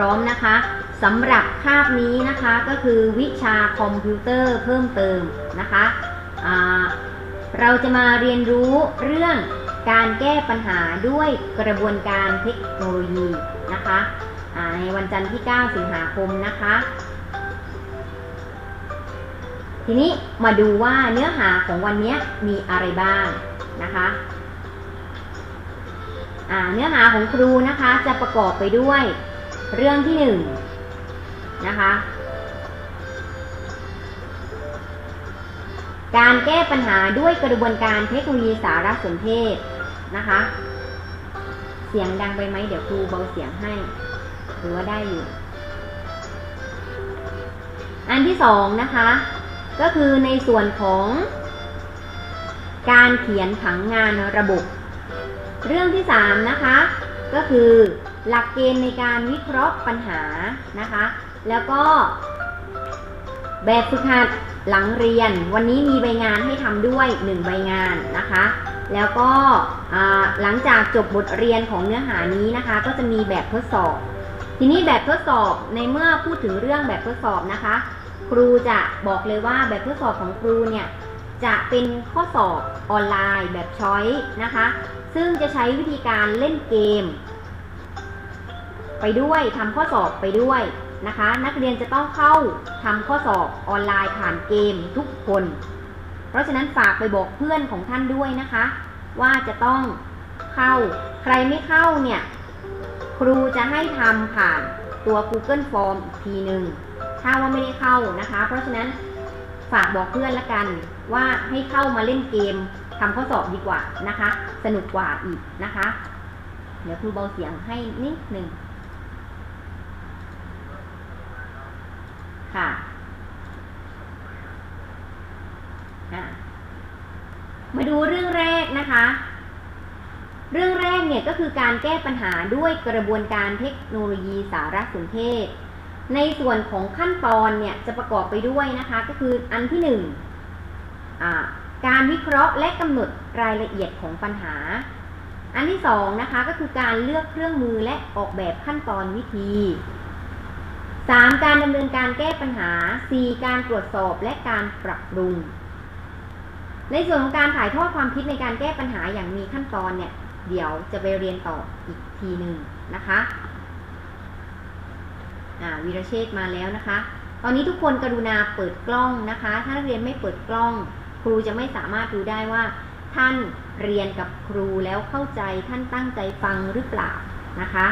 ร้อมนะคะสำหรับคาบนี้นะคะก็คือวิชาคอมพิวเตอร์เพิ่มเติมนะคะเราจะมาเรียนรู้เรื่องการแก้ปัญหาด้วยกระบวนการเทคโนโลยีนะคะในวันจันทร์ที่ 9 สิงหาคมนะคะ ทีนี้มาดูว่าเนื้อหาของวันนี้มีอะไรบ้างนะคะเนื้อหาของครูนะคะจะประกอบไปด้วย เรื่องที่หนึ่งนะคะ การแก้ปัญหาด้วยกระบวนการเทคโนโลยีสารสนเทศนะคะ เสียงดังไปไหมเดี๋ยวครูเบาเสียงให้หรือว่าได้อยู่ อันที่สองนะคะ ก็คือในส่วนของการเขียนผังงานระบบ เรื่องที่3นะคะ ก็คือ หลักเกณฑ์ในการวิเคราะห์ปัญหานะคะ แล้วก็ แบบฝึกหัดหลังเรียน วันนี้มีใบงานให้ทำด้วย 1 ใบงานนะคะ แล้วก็หลังจากจบบทเรียนของเนื้อหานี้นะคะ ก็จะมีแบบทดสอบ ทีนี้แบบทดสอบในเมื่อพูดถึงเรื่องแบบทดสอบนะคะ ครูจะบอกเลยว่าแบบทดสอบของครูเนี่ยจะเป็นข้อสอบออนไลน์แบบช้อยนะคะ ซึ่งจะใช้วิธีการเล่นเกม ไปด้วยทำข้อสอบไปด้วยนะคะ นักเรียนจะต้องเข้าทำข้อสอบออนไลน์ผ่านเกมทุกคน เพราะฉะนั้นฝากไปบอกเพื่อนของท่านด้วยนะคะ ว่าจะต้องเข้าใครไม่เข้าเนี่ยครูจะให้ทำผ่านตัว Google Form อีกทีหนึ่งถ้าว่าไม่ได้เข้านะคะ เพราะฉะนั้นฝากบอกเพื่อนละกันว่าให้เข้ามาเล่นเกมทำข้อสอบดีกว่านะคะ สนุกกว่าอีกนะคะ เดี๋ยวครูเบาเสียงให้นิดหนึ่ง ค่ะมาดูเรื่องแรกนะคะ เรื่องแรกเนี่ยก็คือการแก้ปัญหาด้วยกระบวนการเทคโนโลยีสารสนเทศ ในส่วนของขั้นตอนเนี่ยจะประกอบไปด้วยนะคะ ก็คืออันที่หนึ่งการวิเคราะห์และกำหนดรายละเอียดของปัญหา อันที่สองนะคะก็คือการเลือกเครื่องมือและออกแบบขั้นตอนวิธี 3. การดำเนินการแก้ปัญหา 4. การตรวจสอบและการปรับปรุง ในส่วนของการถ่ายทอดความคิดในการแก้ปัญหาอย่างมีขั้นตอนเนี่ย เดี๋ยวจะไปเรียนต่ออีกทีหนึ่งนะคะวีรเชษมาแล้วนะคะ ตอนนี้ทุกคนกรุณาเปิดกล้องนะคะ ถ้านักเรียนไม่เปิดกล้อง ครูจะไม่สามารถดูได้ว่า ท่านเรียนกับครูแล้วเข้าใจท่านตั้งใจฟังหรือเปล่านะคะ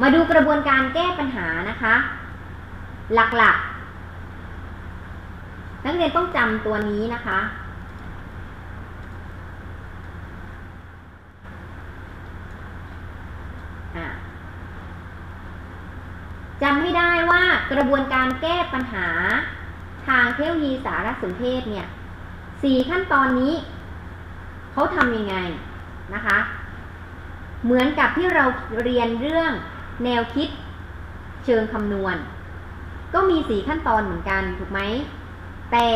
มาดูกระบวนการแก้ปัญหานะคะ หลักๆ นักเรียนต้องจำตัวนี้นะคะ จำให้ได้ว่ากระบวนการแก้ปัญหาทางเทคโนโลยีสารสนเทศเนี่ยสี่ขั้นตอนนี้ เขาทำยังไงนะคะ เหมือนกับที่เราเรียนเรื่อง แนวคิดเชิงคำนวณ ก็มีสี่ขั้นตอนเหมือนกันถูกไหม แต่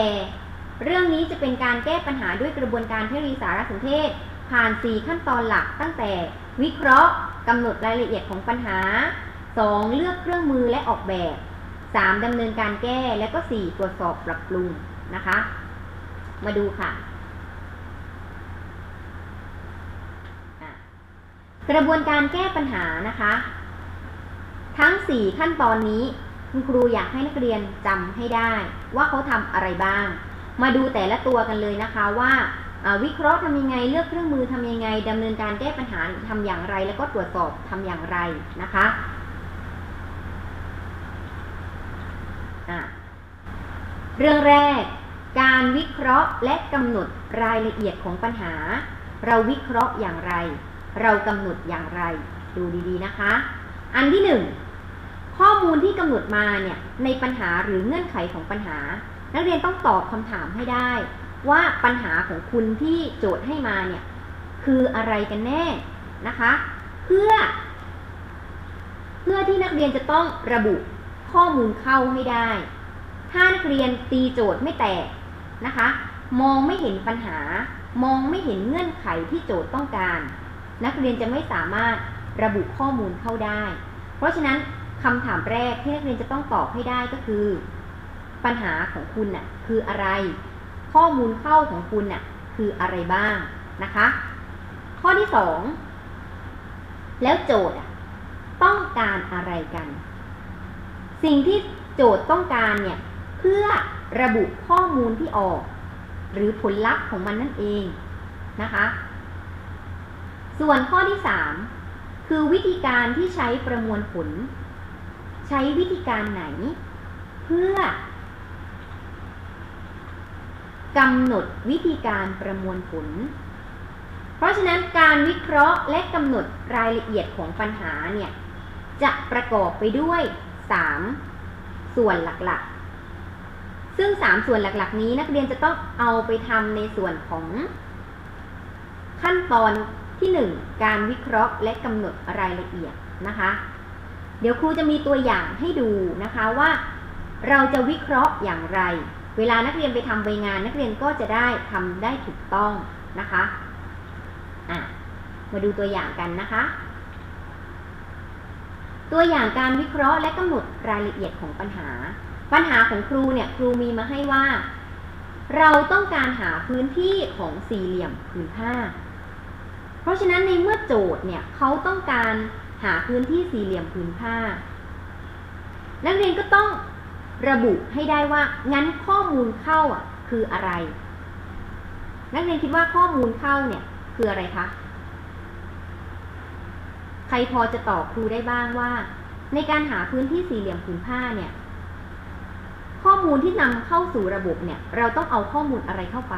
เรื่องนี้จะเป็นการแก้ปัญหาด้วยกระบวนการเทคโนโลยีสารสนเทศ ผ่าน 4 ขั้นตอนหลักตั้งแต่วิเคราะห์กำหนดรายละเอียดของปัญหา 2. เลือกเครื่องมือและออกแบบ 3. ดำเนินการแก้และก็ 4. ตรวจสอบปรับปรุงนะคะ มาดูค่ะ กระบวนการแก้ปัญหานะคะ ทั้ง 4 ขั้นตอนนี้คุณครูอยากให้นักเรียนจำให้ได้ว่าเขาทำอะไรบ้าง มาดูแต่ละตัวกันเลยนะคะว่าวิเคราะห์ทำยังไง เลือกเครื่องมือทำยังไงดำเนินการแก้ปัญหาทำอย่างไร แล้วก็ตรวจสอบทำอย่างไรนะคะอะเรื่องแรก การวิเคราะห์และกำหนดรายละเอียดของปัญหา เราวิเคราะห์อย่างไร เรากำหนดอย่างไร ดูดีๆนะคะ อันที่หนึ่ง ข้อมูลที่กำหนดมาเนี่ยในปัญหาหรือเงื่อนไขของปัญหา นักเรียนต้องตอบคำถามให้ได้ ว่าปัญหาของคุณที่โจทย์ให้มาเนี่ยคืออะไรกันแน่นะคะ เพื่อ เพื่อที่นักเรียนจะต้องระบุข้อมูลเข้าให้ได้ ถ้านักเรียนตีโจทย์ไม่แตกนะคะ มองไม่เห็นปัญหา มองไม่เห็นเงื่อนไขที่โจทย์ต้องการ นักเรียนจะไม่สามารถระบุข้อมูลเข้าได้ เพราะฉะนั้น คำถามแรกที่นักเรียนจะต้องตอบให้ได้ก็คือ ปัญหาของคุณน่ะคืออะไร ข้อมูลเข้าของคุณน่ะคืออะไรบ้างนะคะ ข้อที่สองแล้วโจทย์ต้องการอะไรกัน สิ่งที่โจทย์ต้องการเนี่ยเพื่อระบุข้อมูลที่ออก หรือผลลัพธ์ของมันนั่นเองนะคะ ส่วนข้อที่ 3 คือวิธีการที่ใช้ประมวลผล ใช้วิธีการไหน เพื่อกำหนดวิธีการประมวลผล เพราะฉะนั้นการวิเคราะห์และกำหนดรายละเอียดของปัญหาเนี่ย จะประกอบไปด้วย 3 ส่วนหลักๆ ซึ่ง 3 ส่วนหลักๆ นี้นักเรียนจะต้องเอาไปทำในส่วนของ ขั้นตอนที่ 1 การวิเคราะห์และกำหนดรายละเอียดนะคะ เดี๋ยวครูจะมีตัวอย่างให้ดูนะคะว่า เราจะวิเคราะห์อย่างไร เวลานักเรียนไปทำใบงาน นักเรียนก็จะได้ทำได้ถูกต้องนะคะอะมาดูตัวอย่างกันนะคะ ตัวอย่างการวิเคราะห์และกำหนดรายละเอียดของปัญหา ปัญหาของครูเนี่ยครูมีมาให้ว่า เราต้องการหาพื้นที่ของสี่เหลี่ยมผืนผ้า เพราะฉะนั้นในเมื่อโจทย์เนี่ยเขาต้องการ หาพื้นที่สี่เหลี่ยมผืนผ้า นักเรียนก็ต้องระบุให้ได้ว่า งั้นข้อมูลเข้าอะ คืออะไร นักเรียนคิดว่าข้อมูลเข้าเนี่ย คืออะไรคะ ใครพอจะตอบครูได้บ้างว่า ในการหาพื้นที่สี่เหลี่ยมผืนผ้าเนี่ย ข้อมูลที่นำเข้าสู่ระบบเนี่ย เราต้องเอาข้อมูลอะไรเข้าไป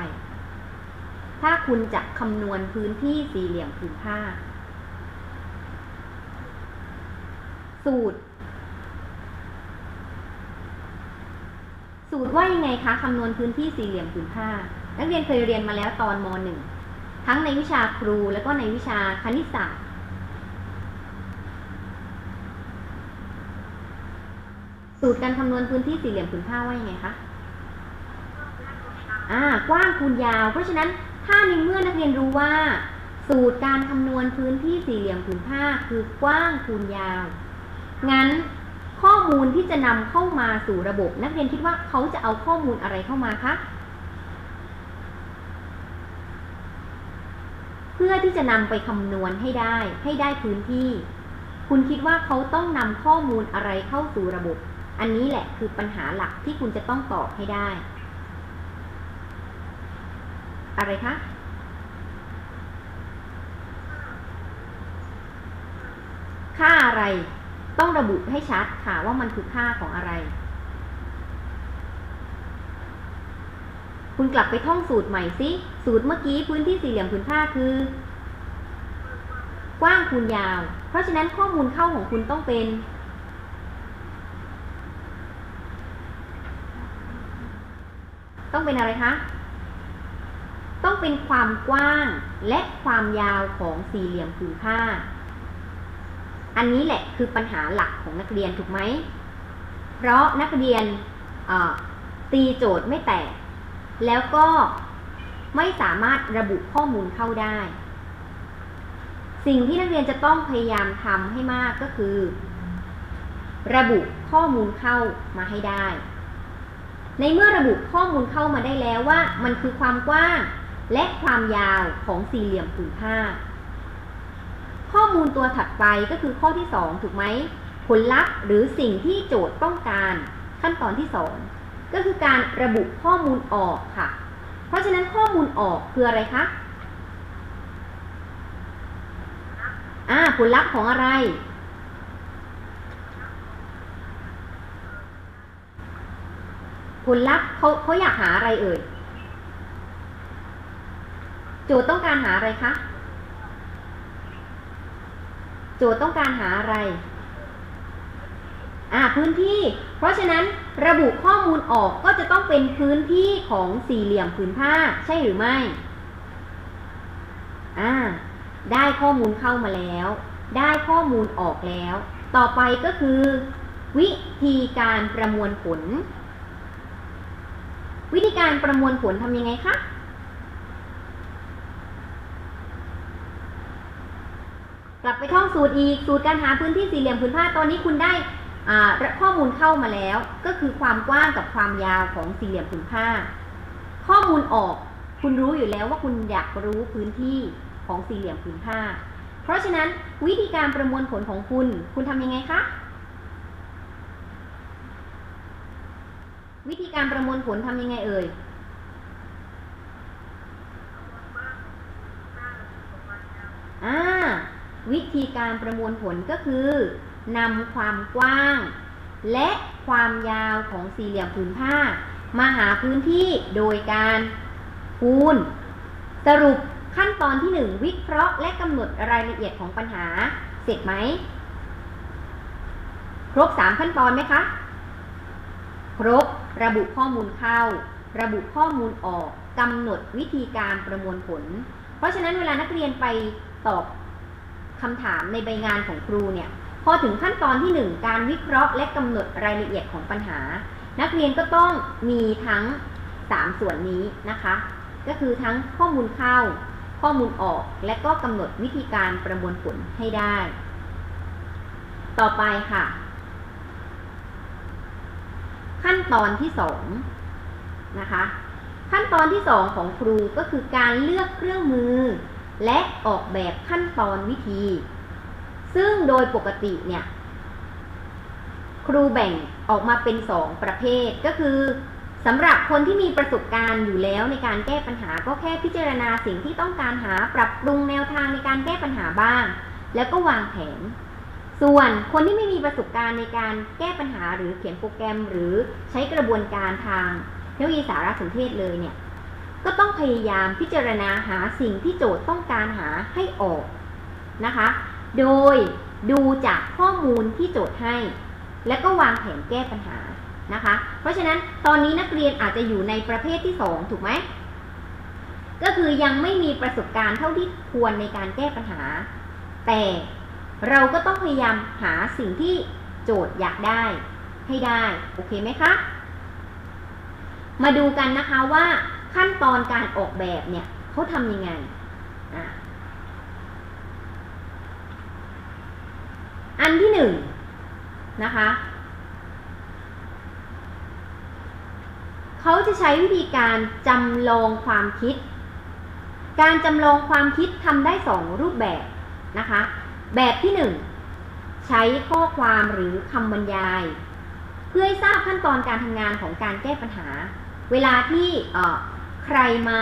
ถ้าคุณจะคำนวณพื้นที่สี่เหลี่ยมผืนผ้า สูตร สูตรว่ายังไงคะคำนวณพื้นที่สี่เหลี่ยมผืนผ้า นักเรียนเคยเรียนมาแล้วตอนม .1 ทั้งในวิชาครูแล้วก็ในวิชาคณิตศาสตร์ สูตรการคำนวณพื้นที่สี่เหลี่ยมผืนผ้าว่ายังไงคะอ่ากว้างคูณยาว เพราะฉะนั้นถ้าในเมื่อนักเรียนรู้ว่า สูตรการคำนวณพื้นที่สี่เหลี่ยมผืนผ้าคือกว้างคูณยาว งั้นข้อมูลที่จะนำเข้ามาสู่ระบบ นักเรียนคิดว่าเขาจะเอาข้อมูลอะไรเข้ามาคะเพื่อที่จะนำไปคำนวณให้ได้ ให้ได้พื้นที่ คุณคิดว่าเขาต้องนำข้อมูลอะไรเข้าสู่ระบบ อันนี้แหละคือปัญหาหลักที่คุณจะต้องตอบให้ได้ อะไรคะค่าอะไร ต้องระบุให้ชัดค่ะว่ามันคือค่าของอะไร คุณกลับไปท่องสูตรใหม่สิ สูตรเมื่อกี้พื้นที่สี่เหลี่ยมผืนผ้าคือ กว้างคูณยาว เพราะฉะนั้นข้อมูลเข้าของคุณต้องเป็น ต้องเป็นอะไรคะต้องเป็นความกว้างและความยาวของสี่เหลี่ยมผืนผ้า อันนี้แหละคือปัญหาหลักของนักเรียนถูกไหม เพราะนักเรียนตีโจทย์ไม่แตก แล้วก็ไม่สามารถระบุข้อมูลเข้าได้ สิ่งที่นักเรียนจะต้องพยายามทำให้มากก็คือ ระบุข้อมูลเข้ามาให้ได้ ในเมื่อระบุข้อมูลเข้ามาได้แล้วว่า มันคือความกว้างและความยาวของสี่เหลี่ยมผืนผ้า ข้อมูลตัวถัดไปก็คือข้อที่ 2 ถูกไหมผลลัพธ์หรือสิ่งที่โจทย์ต้องการขั้นตอนที่ 2 ก็คือการระบุข้อมูลออกค่ะ เพราะฉะนั้นข้อมูลออกคืออะไรคะอ่าผลลัพธ์ของอะไร ผลลัพธ์เขาเขาอยากหาอะไรเอ่ย โจทย์ต้องการหาอะไรคะ โจทย์ต้องการหาอะไร อ่าพื้นที่ เพราะฉะนั้นระบุข้อมูลออกก็จะต้องเป็นพื้นที่ของสี่เหลี่ยมผืนผ้าใช่หรือไม่ อ่า ได้ข้อมูลเข้ามาแล้ว ได้ข้อมูลออกแล้ว ต่อไปก็คือ วิธีการประมวลผล วิธีการประมวลผลทำยังไงคะ กลับไปท่องสูตรอีก สูตรการหาพื้นที่สี่เหลี่ยมผืนผ้าตอนนี้คุณได้ข้อมูลเข้ามาแล้ว ก็คือความกว้างกับความยาวของสี่เหลี่ยมผืนผ้า ข้อมูลออกคุณรู้อยู่แล้วว่าคุณอยากรู้พื้นที่ของสี่เหลี่ยมผืนผ้า เพราะฉะนั้นวิธีการประมวลผลของคุณ คุณทำยังไงคะ วิธีการประมวลผลทำยังไงเอ่ยอ่า วิธีการประมวลผลก็คือนำความกว้าง และความยาวของสี่เหลี่ยมผืนผ้า มาหาพื้นที่โดยการคูณ สรุปขั้นตอนที่ 1 วิเคราะห์และกำหนดรายละเอียดของปัญหาเสร็จไหม ครบ 3 ขั้นตอนไหมคะ ครบ ระบุข้อมูลเข้า ระบุข้อมูลออกกำหนดวิธีการประมวลผล เพราะฉะนั้นเวลานักเรียนไปตอบ คำถามในใบงานของครูเนี่ยพอถึงขั้นตอนที่ 1 การวิเคราะห์และกำหนดรายละเอียดของปัญหา นักเรียนก็ต้องมีทั้ง 3 ส่วนนี้นะคะ ก็คือทั้งข้อมูลเข้า ข้อมูลออกและก็กำหนดวิธีการประมวลผลให้ได้ ต่อไปค่ะ ขั้นตอนที่ 2 นะคะ ขั้นตอนที่ 2 ของครูก็คือการเลือกเครื่องมือ และออกแบบขั้นตอนวิธี ซึ่งโดยปกติเนี่ย ครูแบ่งออกมาเป็น2ประเภทก็คือสำหรับคนที่มีประสบการณ์อยู่แล้วในการแก้ปัญหาก็แค่พิจารณาสิ่งที่ต้องการหาปรับปรุงแนวทางในการแก้ปัญหาบ้าง แล้วก็วางแผน ส่วนคนที่ไม่มีประสบการณ์ในการแก้ปัญหาหรือเขียนโปรแกรม หรือใช้กระบวนการทางเทคโนโลยีสารสนเทศเลยเนี่ย ก็ต้องพยายามพิจารณาหาสิ่งที่โจทย์ต้องการหาให้ออกนะคะ โดยดูจากข้อมูลที่โจทย์ให้ และก็วางแผนแก้ปัญหานะคะ เพราะฉะนั้นตอนนี้นักเรียนอาจจะอยู่ในประเภทที่ 2 ถูกไหม ก็คือยังไม่มีประสบการณ์เท่าที่ควรในการแก้ปัญหา แต่เราก็ต้องพยายามหาสิ่งที่โจทย์อยากได้ให้ได้ โอเคไหมคะ มาดูกันนะคะว่า ขั้นตอนการออกแบบเนี่ยเขาทำยังไงอันที่หนึ่งนะคะเขาจะใช้วิธีการจำลองความคิด การจำลองความคิดทำได้สองรูปแบบนะคะ แบบที่หนึ่งใช้ข้อความหรือคำบรรยาย เพื่อให้ทราบขั้นตอนการทำงานของการแก้ปัญหา เวลาที่ ใครมา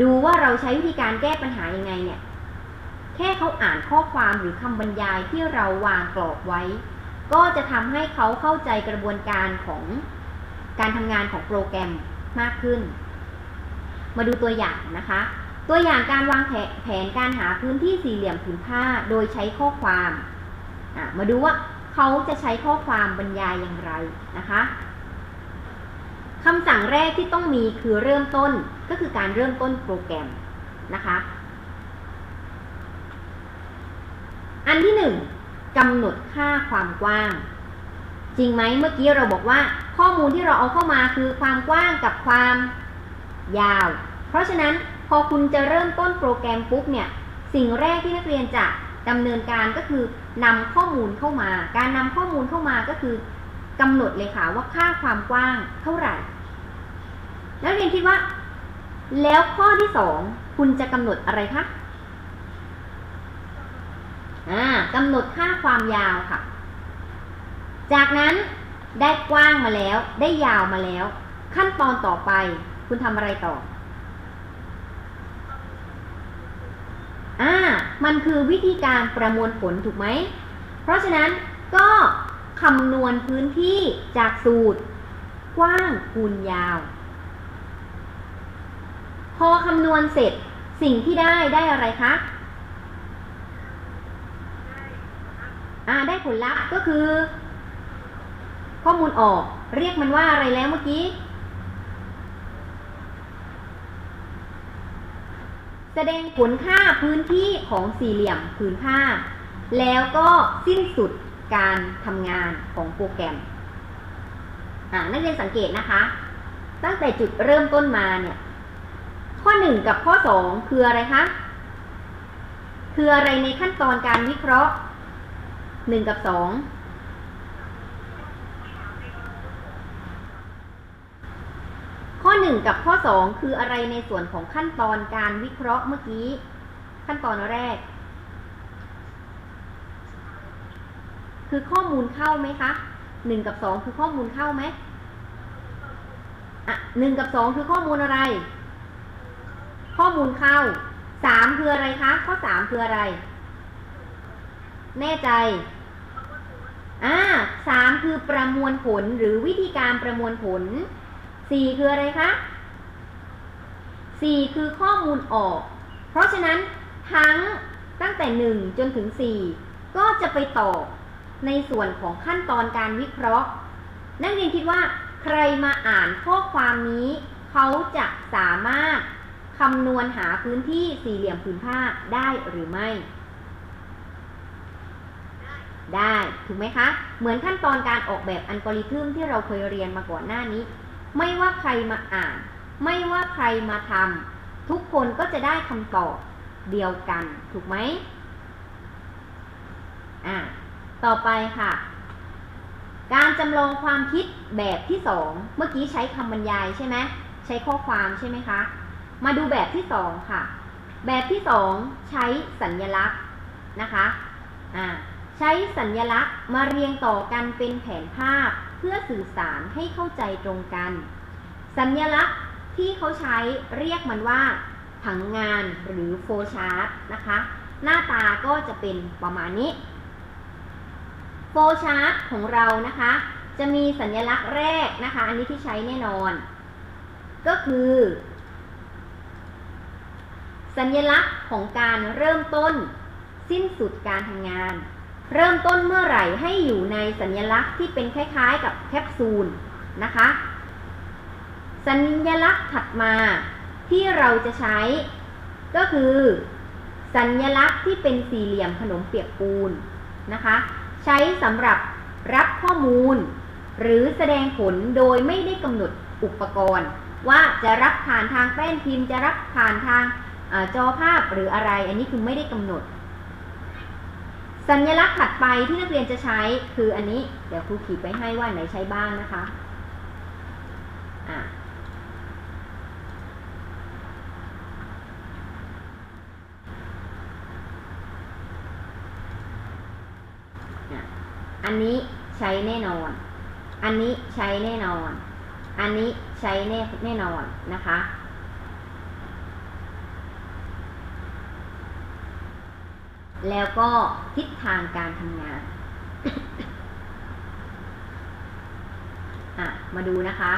ดูว่าเราใช้วิธีการแก้ปัญหายังไงเนี่ย แค่เขาอ่านข้อความหรือคำบรรยายที่เราวางกรอบไว้ ก็จะทำให้เขาเข้าใจกระบวนการของการทำงานของโปรแกรมมากขึ้น มาดูตัวอย่างนะคะ ตัวอย่างการวางแผแผนการหาพื้นที่สี่เหลี่ยมผืนผ้าโดยใช้ข้อความ มาดูว่าเขาจะใช้ข้อความบรรยายอย่างไรนะคะ คำสั่งแรกที่ต้องมีคือเริ่มต้นก็คือการเริ่มต้นโปรแกรมนะคะ อันที่หนึ่งกำหนดค่าความกว้าง จริงไหมเมื่อกี้เราบอกว่าข้อมูลที่เราเอาเข้ามาคือความกว้างกับความยาว เพราะฉะนั้นพอคุณจะเริ่มต้นโปรแกรมปุ๊บเนี่ยสิ่งแรกที่นักเรียนจะดำเนินการก็คือนำข้อมูลเข้ามา การนำข้อมูลเข้ามาก็คือกำหนดเลยค่ะว่าค่าความกว้างเท่าไหร่ นักเรียนคิดว่า แล้วข้อที่สองคุณจะกำหนดอะไรคะอ่ากำหนดค่าความยาวค่ะ จากนั้นได้กว้างมาแล้ว ได้ยาวมาแล้ว ขั้นตอนต่อไป คุณทำอะไรต่ออ่ามันคือวิธีการประมวลผลถูกไหม เพราะฉะนั้นก็คำนวณพื้นที่จากสูตร กว้างคูณยาว พอคำนวณเสร็จสิ่งที่ได้ได้อะไรคะอ่าได้ผลลัพธ์ก็คือ ข้อมูลออกเรียกมันว่าอะไรแล้วเมื่อกี้ แสดงผลค่าพื้นที่ของสี่เหลี่ยมผืนผ้า แล้วก็สิ้นสุดการทำงานของโปรแกรม อ่านักเรียนสังเกตนะคะ ตั้งแต่จุดเริ่มต้นมาเนี่ย ข้อ 1 กับข้อ 2 คืออะไรคะ คืออะไรในขั้นตอนการวิเคราะห์ 1 กับ 2 ข้อ 1 กับข้อ 2 คืออะไรในส่วนของขั้นตอนการวิเคราะห์เมื่อกี้ ขั้นตอนแรก คือข้อมูลเข้าไหมคะ1กับ2คือข้อมูลเข้าไหมอะ1กับ2คือข้อมูลอะไร ข้อมูลเข้า3คืออะไรคะ ข้อ3คืออะไร แน่ใจ อ่าสามคือประมวลผลหรือวิธีการประมวลผลสี่คืออะไรคะสี่คือข้อมูลออก เพราะฉะนั้นทั้งตั้งแต่หนึ่งจนถึงสี่ก็จะไปต่อในส่วนของขั้นตอนการวิเคราะห์ นักเรียนคิดว่าใครมาอ่านข้อความนี้ เขาจะสามารถ คำนวณหาพื้นที่สี่เหลี่ยมผืนผ้าได้หรือไม่ ได้ถูกไหมคะ เหมือนขั้นตอนการออกแบบอัลกอริทึมที่เราเคยเรียนมาก่อนหน้านี้ ไม่ว่าใครมาอ่าน ไม่ว่าใครมาทำทุกคนก็จะได้คำตอบเดียวกัน ถูกไหมอ่าต่อไปค่ะ การจำลองความคิดแบบที่สองเมื่อกี้ใช้คำบรรยายใช่ไหมใช้ข้อความใช่ไหมคะ มาดูแบบที่สองค่ะ แบบที่สองใช้สัญญลักษณ์นะคะใช้สัญญลักษณ์มาเรียงต่อกันเป็นแผนภาพเพื่อสื่อสารให้เข้าใจตรงกัน สัญญลักษณ์ที่เขาใช้เรียกมันว่า ผังงานหรือโฟชาร์ตนะคะ หน้าตาก็จะเป็นประมาณนี้โฟชาร์ตของเรานะคะ จะมีสัญลักษณ์แรกนะคะ อันนี้ที่ใช้แน่นอน ก็คือ สัญลักษณ์ของการเริ่มต้น สิ้นสุดการทำงาน เริ่มต้นเมื่อไหร่ให้อยู่ในสัญลักษณ์ที่เป็นคล้ายๆกับแคปซูลนะคะ สัญลักษณ์ถัดมาที่เราจะใช้ ก็คือ สัญลักษณ์ที่เป็นสี่เหลี่ยมขนมเปียกปูนนะคะ ใช้สำหรับรับข้อมูล หรือแสดงผลโดยไม่ได้กำหนดอุปกรณ์ ว่าจะรับผ่านทางแป้นพิมพ์จะรับผ่านทาง อจอภาพหรืออะไร อันนี้คือไม่ได้กำหนด สัญลักษณ์ถัดไปที่นักเรียนจะใช้คืออันนี้ เดี๋ยวครูขีดไปให้ว่าไหนใช้บ้างนะคะะอันนี้ใช้แน่นอน อันนี้ใช้แน่นอน อันนี้ใช้แน่แน่นอนนะคะ แล้วก็ทิศทางการทำงานมาดูนะคะ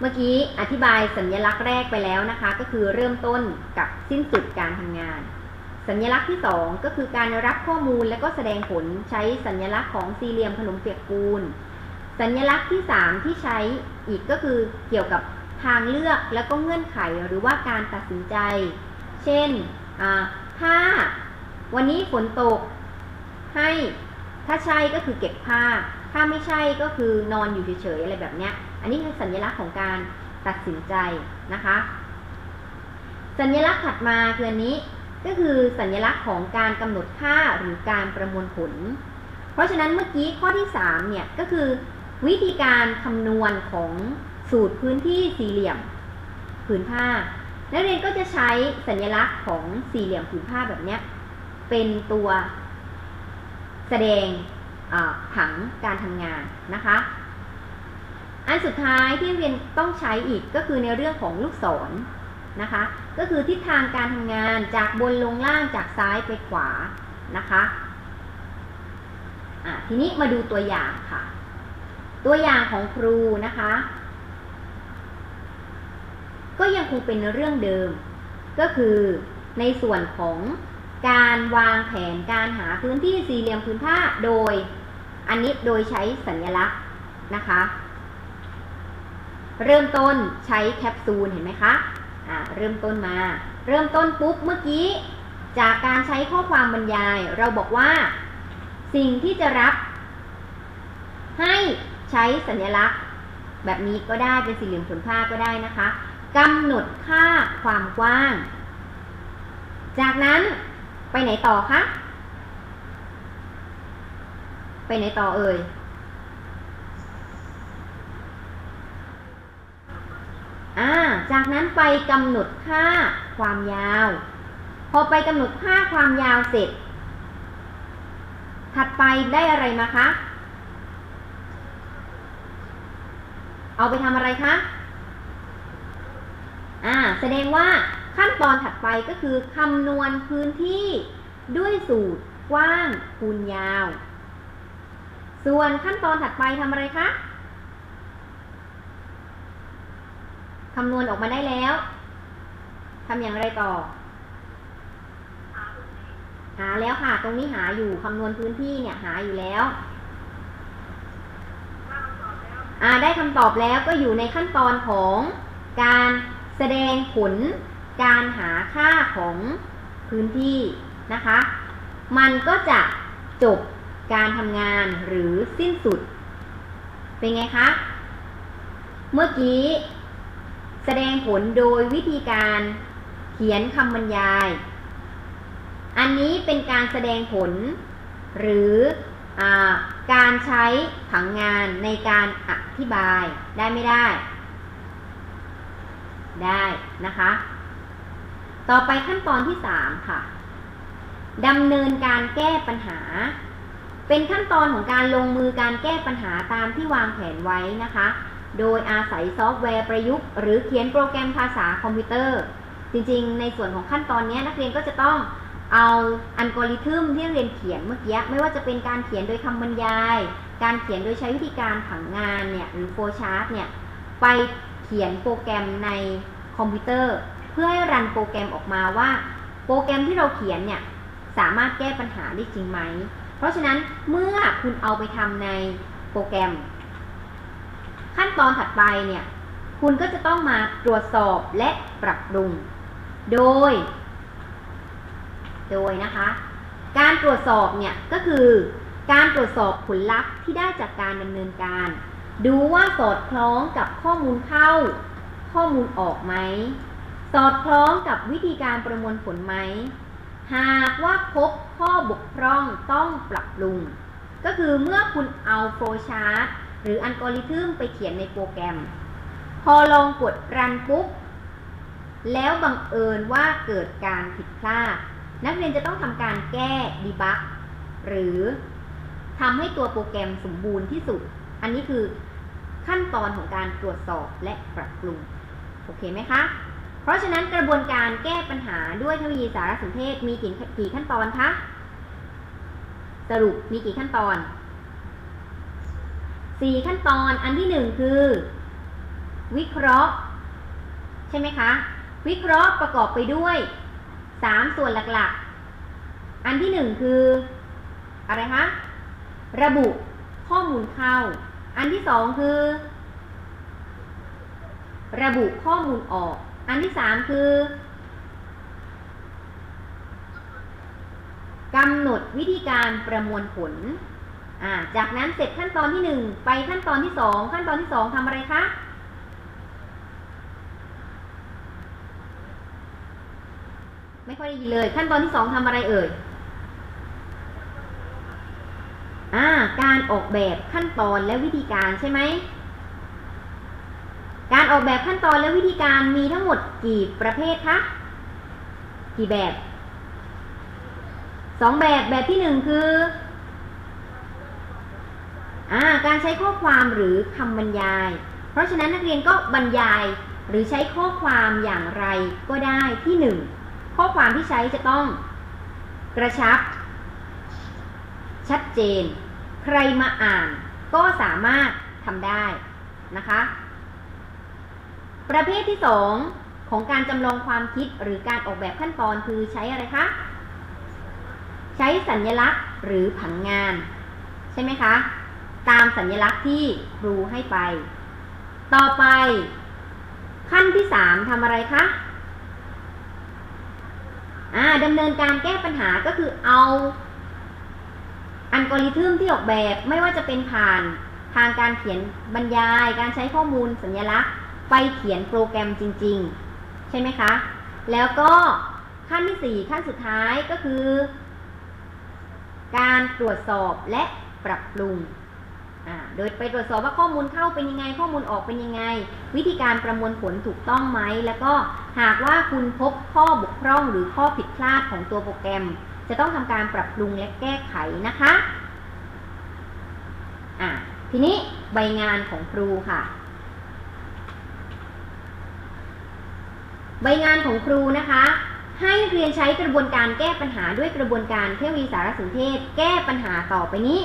เมื่อกี้อธิบายสัญลักษณ์แรกไปแล้วนะคะ ก็คือเริ่มต้นกับสิ้นสุดการทำงาน สัญลักษณ์ที่ 2 ก็คือการรับข้อมูลและก็แสดงผลใช้สัญลักษณ์ของสี่เหลี่ยมขนมเปียกปูน สัญลักษณ์ที่ 3 ที่ใช้อีกก็คือเกี่ยวกับทางเลือกแล้วก็เงื่อนไขหรือว่าการตัดสินใจ เช่น ถ้า วันนี้ฝนตก ให้ถ้าใช่ก็คือเก็บผ้า ถ้าไม่ใช่ก็คือนอนอยู่เฉยๆอะไรแบบเนี้ย อันนี้คือสัญลักษณ์ของการตัดสินใจนะคะ สัญลักษณ์ถัดมาคืออันนี้ก็คือสัญลักษณ์ของการกำหนดค่าหรือการประมวลผล เพราะฉะนั้นเมื่อกี้ข้อที่3เนี่ยก็คือ วิธีการคำนวณของสูตรพื้นที่สี่เหลี่ยมผืนผ้า นักเรียนก็จะใช้สัญลักษณ์ของสี่เหลี่ยมผืนผ้าแบบนี้เป็นตัวแสดงผังการทำงานนะคะ อันสุดท้ายที่เรียนต้องใช้อีกก็คือในเรื่องของลูกศรนะคะ ก็คือทิศทางการทำงานจากบนลงล่างจากซ้ายไปขวานะคะะทีนี้มาดูตัวอย่างค่ะ ตัวอย่างของครูนะคะ ก็ยังคงเป็นเรื่องเดิม ก็คือในส่วนของการวางแผนการหาพื้นที่สี่เหลี่ยมพื้นผ้าโดย อันนี้โดยใช้สัญลักษณ์นะคะ เริ่มต้นใช้แคปซูลเห็นไหมคะอ่าเริ่มต้นมา เริ่มต้นปุ๊บเมื่อกี้ จากการใช้ข้อความบรรยาย เราบอกว่า สิ่งที่จะรับ ให้ใช้สัญลักษณ์ แบบนี้ก็ได้เป็นสี่เหลี่ยมผืนผ้าก็ได้นะคะ กำหนดค่าความกว้าง จากนั้นไปไหนต่อคะ ไปไหนต่อเอ่ย อ่า จากนั้นไปกำหนดค่าความยาว พอไปกำหนดค่าความยาวเสร็จ ถัดไปได้อะไรมาคะ เอาไปทำอะไรคะ อ่าแสดงว่าขั้นตอนถัดไปก็คือคำนวณพื้นที่ด้วยสูตรกว้างคูณยาว ส่วนขั้นตอนถัดไปทำอะไรคะคำนวณออกมาได้แล้วทำอย่างไรต่อ หาแล้วค่ะ ตรงนี้หาอยู่คำนวณพื้นที่เนี่ยหาอยู่แล้วอ่าได้คำตอบแล้วก็อยู่ในขั้นตอนของการ แสดงผลการหาค่าของพื้นที่นะคะ มันก็จะจบการทำงานหรือสิ้นสุด เป็นไงคะ เมื่อกี้ แสดงผลโดยวิธีการเขียนคำบรรยาย อันนี้เป็นการแสดงผล หรืออการใช้ผังงานในการอธิบายได้ไม่ได้ ได้นะคะ ต่อไปขั้นตอนที่ 3 ค่ะดำเนินการแก้ปัญหา เป็นขั้นตอนของการลงมือการแก้ปัญหาตามที่วางแผนไว้นะคะ โดยอาศัยซอฟต์แวร์ประยุกต์ หรือเขียนโปรแกรมภาษาคอมพิวเตอร์ จริงๆ ในส่วนของขั้นตอนนี้นักเรียนก็จะต้องเอาอัลกอริทึมที่เรียนเขียนเมื่อกี้ไม่ว่าจะเป็นการเขียนโดยคำบรรยาย การเขียนโดยใช้วิธีการผังงานเนี่ยหรือโฟชาร์ตเนี่ยไป เขียนโปรแกรมในคอมพิวเตอร์ เพื่อให้รันโปรแกรมออกมาว่า โปรแกรมที่เราเขียนเนี่ยสามารถแก้ปัญหาได้จริงไหม เพราะฉะนั้นเมื่อคุณเอาไปทำในโปรแกรม ขั้นตอนถัดไปเนี่ยคุณก็จะต้องมาตรวจสอบและปรับปรุง โดย โดยนะคะ การตรวจสอบเนี่ยก็คือการตรวจสอบผลลัพธ์ที่ได้จากการดำเนินการ ดูว่าสอดคล้องกับข้อมูลเข้า ข้อมูลออกไหม สอดคล้องกับวิธีการประมวลผลไหม หากว่าพบข้อบกพร่องต้องปรับปรุง ก็คือเมื่อคุณเอาโฟลชาร์ตหรืออัลกอริทึมไปเขียนในโปรแกรม พอลองกดรันปุ๊บ แล้วบังเอิญว่าเกิดการผิดพลาด นักเรียนจะต้องทำการแก้ดีบักหรือทำให้ตัวโปรแกรมสมบูรณ์ที่สุด อันนี้คือขั้นตอนของการตรวจสอบและปรับปรุง โอเคไหมคะ เพราะฉะนั้นกระบวนการแก้ปัญหาด้วยเทคโนโลยีสารสนเทศมีกี่กี่ขั้นตอนคะ สรุปมีกี่ขั้นตอนสี่ขั้นตอน อันที่หนึ่งคือ วิเคราะห์ ใช่ไหมคะ วิเคราะห์ประกอบไปด้วยสามส่วนหลักๆ อันที่หนึ่งคือ อะไรคะ ระบุข้อมูลเข้า อันที่สองคือ ระบุข้อมูลออก อันที่สามคือกำหนดวิธีการประมวลผลาจากนั้นเสร็จขั้นตอนที่หนึ่งไปขั้นตอนที่สองขั้นตอนที่สองทำอะไรคะ ไม่ค่อยได้ยินเลย ขั้นตอนที่สองทำอะไรเอ่ย อ่าการออกแบบขั้นตอนและวิธีการใช่ไหม การออกแบบขั้นตอนและวิธีการมีทั้งหมดกี่ประเภทคะ กี่แบบสองแบบแบบที่หนึ่งคืออ่าการใช้ข้อความหรือคำบรรยาย เพราะฉะนั้นนักเรียนก็บรรยายหรือใช้ข้อความอย่างไรก็ได้ที่หนึ่งข้อความที่ใช้จะต้องกระชับ ชัดเจน ใครมาอ่านก็สามารถทำได้นะคะ ประเภทที่ 2 ของการจำลองความคิดหรือการออกแบบขั้นตอนคือใช้อะไรคะ ใช้สัญลักษณ์หรือผังงาน ใช่ไหมคะ ตามสัญลักษณ์ที่ครูให้ไป ต่อไป ขั้นที่ 3ทำอะไรคะอ่าดำเนินการแก้ปัญหาก็คือเอา อัลกอริทึมที่ออกแบบไม่ว่าจะเป็นผ่านทางการเขียนบรรยาย การใช้ข้อมูลสัญลักษณ์ ไปเขียนโปรแกรมจริง ๆ ใช่ไหมคะ แล้วก็ขั้นที่ 4 ขั้นสุดท้ายก็คือ การตรวจสอบและปรับปรุง โดยไปตรวจสอบว่าข้อมูลเข้าเป็นยังไง ข้อมูลออกเป็นยังไง วิธีการประมวลผลถูกต้องไหม แล้วก็หากว่าคุณพบข้อบกพร่องหรือข้อผิดพลาดของตัวโปรแกรม จะต้องทำการปรับปรุงและแก้ไขนะคะอ่าทีนี้ใบงานของครูค่ะ ใบงานของครูนะคะ ให้เรียนใช้กระบวนการแก้ปัญหาด้วยกระบวนการเทคโนโลยีสารสนเทศ แก้ปัญหาต่อไปนี้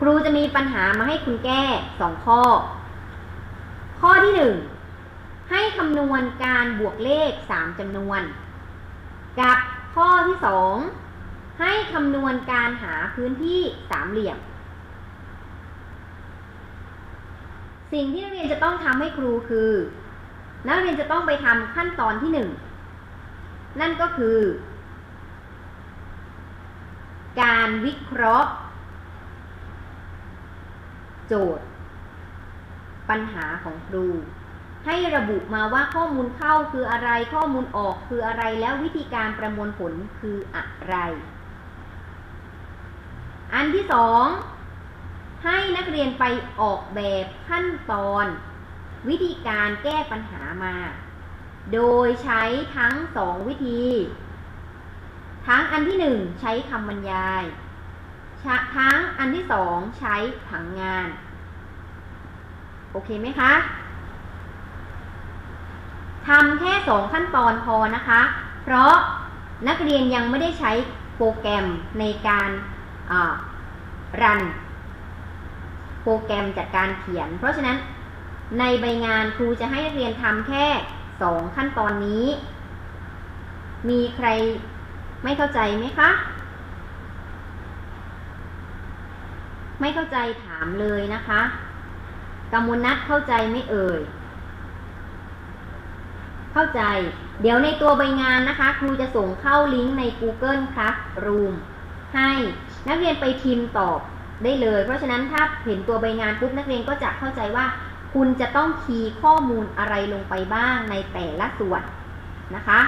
ครูจะมีปัญหามาให้คุณแก้สองข้อ ข้อที่หนึ่งให้คำนวณการบวกเลขสามจำนวน กับข้อที่สอง ให้คำนวณการหาพื้นที่สามเหลี่ยม สิ่งที่นักเรียนจะต้องทำให้ครูคือ นักเรียนจะต้องไปทำขั้นตอนที่หนึ่งนั่นก็คือ การวิเคราะห์ โจทย์ ปัญหาของครู ให้ระบุมาว่าข้อมูลเข้าคืออะไรข้อมูลออกคืออะไรแล้ววิธีการประมวลผลคืออะไร อันที่สองให้นักเรียนไปออกแบบขั้นตอน วิธีการแก้ปัญหามา โดยใช้ทั้งสองวิธี ทั้งอันที่หนึ่งใช้คำบรรยาย ทั้งอันที่สองใช้ผังงาน โอเคไหมคะทำแค่สองขั้นตอนพอนะคะ เพราะนักเรียนยังไม่ได้ใช้โปรแกรมในการ รันโปรแกรมจัดการเขียน เพราะฉะนั้นในใบงานครูจะให้นักเรียนทำแค่สองขั้นตอนนี้ มีใครไม่เข้าใจไหมคะ ไม่เข้าใจถามเลยนะคะกำมลนัดเข้าใจไม่เอ่ย เข้าใจ เดี๋ยวในตัวใบงานนะคะ ครูจะส่งเข้าลิงก์ใน Google Classroom ให้ นักเรียนไปพิมพ์ตอบได้เลย เพราะฉะนั้นถ้าเห็นตัวใบงานปุ๊บนักเรียนก็จะเข้าใจว่า คุณจะต้องคีย์ข้อมูลอะไรลงไปบ้างในแต่ละส่วนนะคะ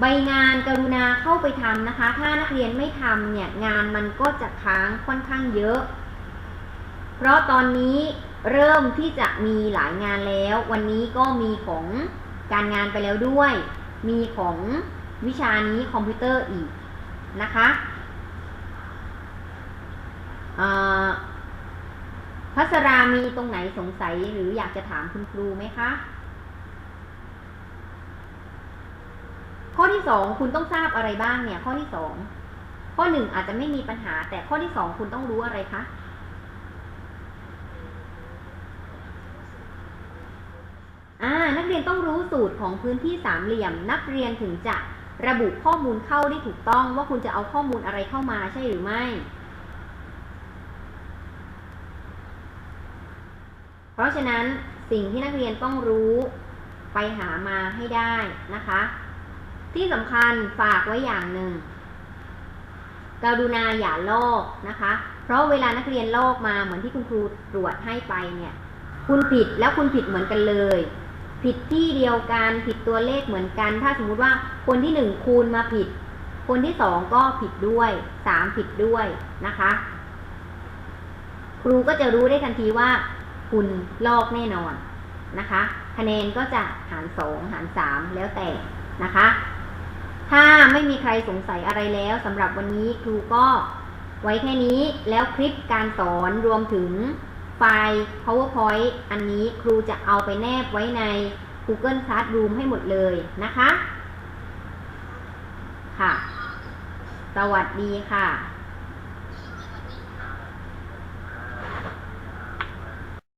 ใบงานกรุณาเข้าไปทำนะคะ ถ้านักเรียนไม่ทำเนี่ยงานมันก็จะค้างค่อนข้างเยอะ เพราะตอนนี้เริ่มที่จะมีหลายงานแล้ว วันนี้ก็มีของการงานไปแล้วด้วย มีของวิชานี้คอมพิวเตอร์อีก นะคะพัสรามีตรงไหนสงสัยหรืออยากจะถามคุณครูไหมคะ ข้อที่สองคุณต้องทราบอะไรบ้างเนี่ย ข้อที่สองข้อหนึ่งอาจจะไม่มีปัญหา แต่ข้อที่สองคุณต้องรู้อะไรคะอ่านักเรียนต้องรู้สูตรของพื้นที่สามเหลี่ยม นักเรียนถึงจะ ระบุข้อมูลเข้าได้ถูกต้องว่าคุณจะเอาข้อมูลอะไรเข้ามาใช่หรือไม่เพราะฉะนั้นสิ่งที่นักเรียนต้องรู้ไปหามาให้ได้นะคะ ที่สำคัญฝากไว้อย่างหนึ่งกรุณาอย่าลอกนะคะ เพราะเวลานักเรียนลอกมาเหมือนที่คุณครูตรวจให้ไปเนี่ย คุณผิดแล้วคุณผิดเหมือนกันเลย ผิดที่เดียวกันผิดตัวเลขเหมือนกัน ถ้าสมมุติว่าคนที่หนึ่งคูณมาผิด คนที่สองก็ผิดด้วยสามผิดด้วยนะคะ ครูก็จะรู้ได้ทันทีว่าคุณลอกแน่นอนนะคะ คะแนนก็จะหารสองหารสามแล้วแต่นะคะ ถ้าไม่มีใครสงสัยอะไรแล้วสำหรับวันนี้ครูก็ไว้แค่นี้แล้วคลิปการสอนรวมถึง ไฟล์ powerpoint อันนี้ครูจะเอาไปแนบไว้ใน Google Classroom ให้หมดเลยนะคะ ค่ะ สวัสดีค่ะ